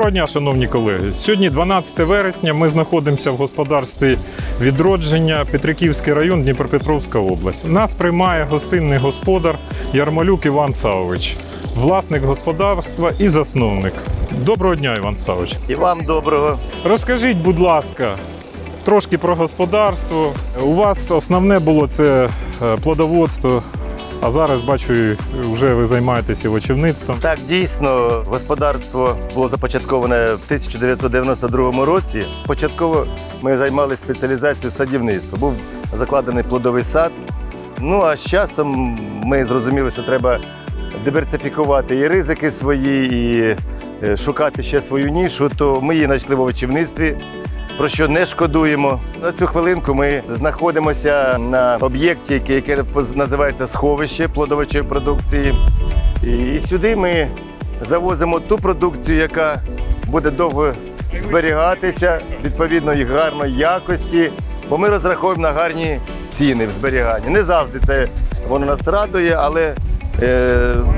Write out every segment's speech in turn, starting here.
дня, шановні колеги. Сьогодні 12 вересня. Ми знаходимося в господарстві відродження Петриківський район, Дніпропетровська область. Нас приймає гостинний господар Ярмолюк Іван Савович, власник господарства і засновник. Доброго дня, Іван Савович. І вам доброго. Розкажіть, будь ласка, трошки про господарство. У вас основне було це е, плодоводство. А зараз бачу, вже ви займаєтеся овочівництвом. Так, дійсно, господарство було започатковане в 1992 році. Початково ми займалися спеціалізацією садівництва. Був закладений плодовий сад. Ну а з часом ми зрозуміли, що треба диверсифікувати і ризики свої, і е, шукати ще свою нішу. То ми її знайшли в овочівництві. Про що не шкодуємо. На цю хвилинку ми знаходимося на об'єкті, який, який називається сховище плодовичої продукції. І, сюди ми завозимо ту продукцію, яка буде довго зберігатися, відповідно і гарної якості. Бо ми розраховуємо на гарні ціни в зберіганні. Не завжди це воно нас радує, але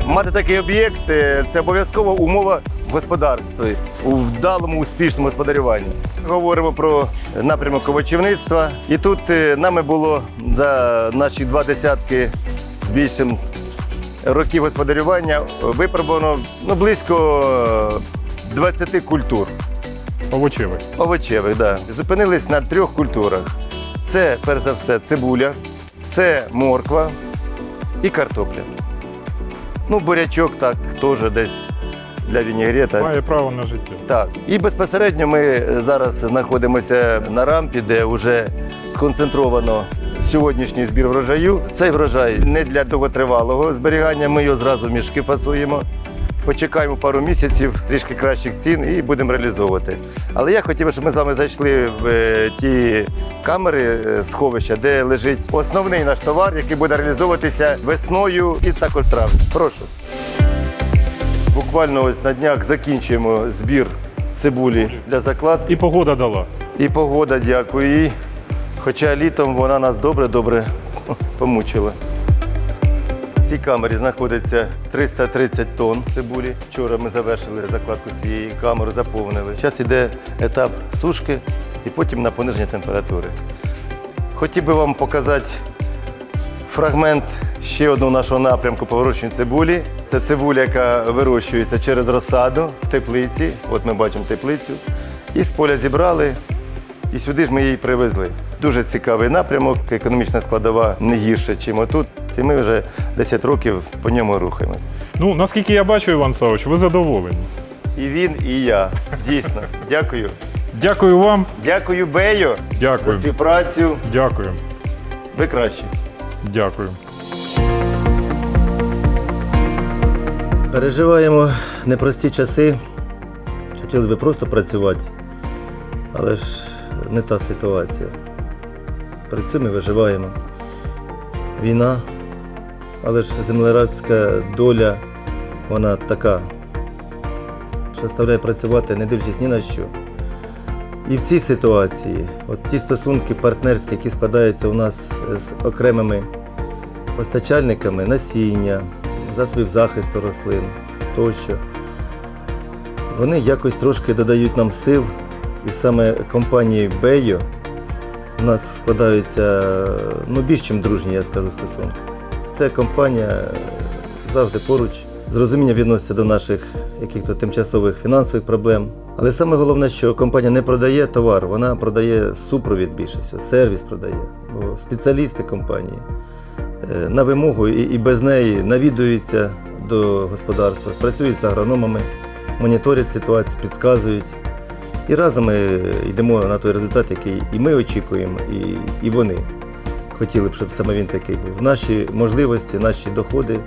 мати такий об'єкт е, це обов'язкова умова в господарстві, у вдалому, успішному господарюванні. Говоримо про напрямок овочівництва. І тут е, нами було за наші два десятки з більшим років господарювання випробовано ну, близько е, 20 культур Овочевий. овочевих. Да. Зупинились на трьох культурах. Це, перш за все, цибуля, це морква і картопля. Ну, бурячок так теж десь для вінігрета. Має право на життя. Так. І безпосередньо ми зараз знаходимося на рампі, де вже сконцентровано сьогоднішній збір врожаю. Цей врожай не для довготривалого зберігання, ми його зразу в мішки фасуємо. Почекаємо пару місяців, трішки кращих цін і будемо реалізовувати. Але я хотів, щоб ми з вами зайшли в е, ті камери е, сховища, де лежить основний наш товар, який буде реалізовуватися весною і також травні. Прошу. Буквально ось на днях закінчуємо збір цибулі для закладки. І погода дала. І погода, дякую їй. Хоча літом вона нас добре-добре помучила. В цій камері знаходиться 330 тонн цибулі. Вчора ми завершили закладку цієї камери, заповнили. Зараз йде етап сушки і потім на пониження температури. Хотів би вам показати фрагмент ще одного нашого напрямку по вирощуванню цибулі. Це цибуля, яка вирощується через розсаду в теплиці. От ми бачимо теплицю. І з поля зібрали, і сюди ж ми її привезли. Дуже цікавий напрямок, економічна складова не гірша, ніж отут. І ми вже 10 років по ньому рухаємося. Ну, наскільки я бачу, Іван Савович, ви задоволені. І він, і я. Дійсно. Дякую. Дякую вам. Дякую, Бею, Дякую. за співпрацю. Дякую. Ви кращі. Дякую. Переживаємо непрості часи. Хотілося б просто працювати, але ж не та ситуація. Працюємо і виживаємо. Війна, але ж землерабська доля, вона така, що заставляє працювати, не дивлячись ні на що. І в цій ситуації, от ті стосунки партнерські, які складаються у нас з окремими постачальниками насіння, засобів захисту рослин тощо. Вони якось трошки додають нам сил, і саме компанії Бейо у нас складаються ну, більш ніж дружні, я скажу, стосунки. Ця компанія завжди поруч, з розумінням відноситься до наших яких-то тимчасових фінансових проблем. Але саме головне, що компанія не продає товар, вона продає супровід більше сервіс продає. Бо спеціалісти компанії е, на вимогу і без неї навідуються до господарства, працюють з агрономами, моніторять ситуацію, підказують. І разом ми йдемо на той результат, який і ми очікуємо, і, і вони. Хотіли б, щоб саме він такий був. Наші можливості, наші доходи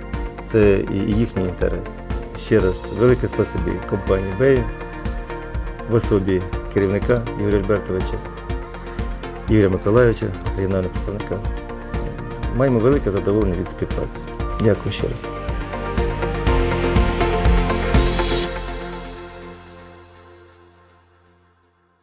це і їхній інтерес. Ще раз велике спасибі компанії Бею в особі керівника Ігоря Альбертовича, Ігоря Миколаєвича, регіонального представника. Маємо велике задоволення від співпраці. Дякую ще раз.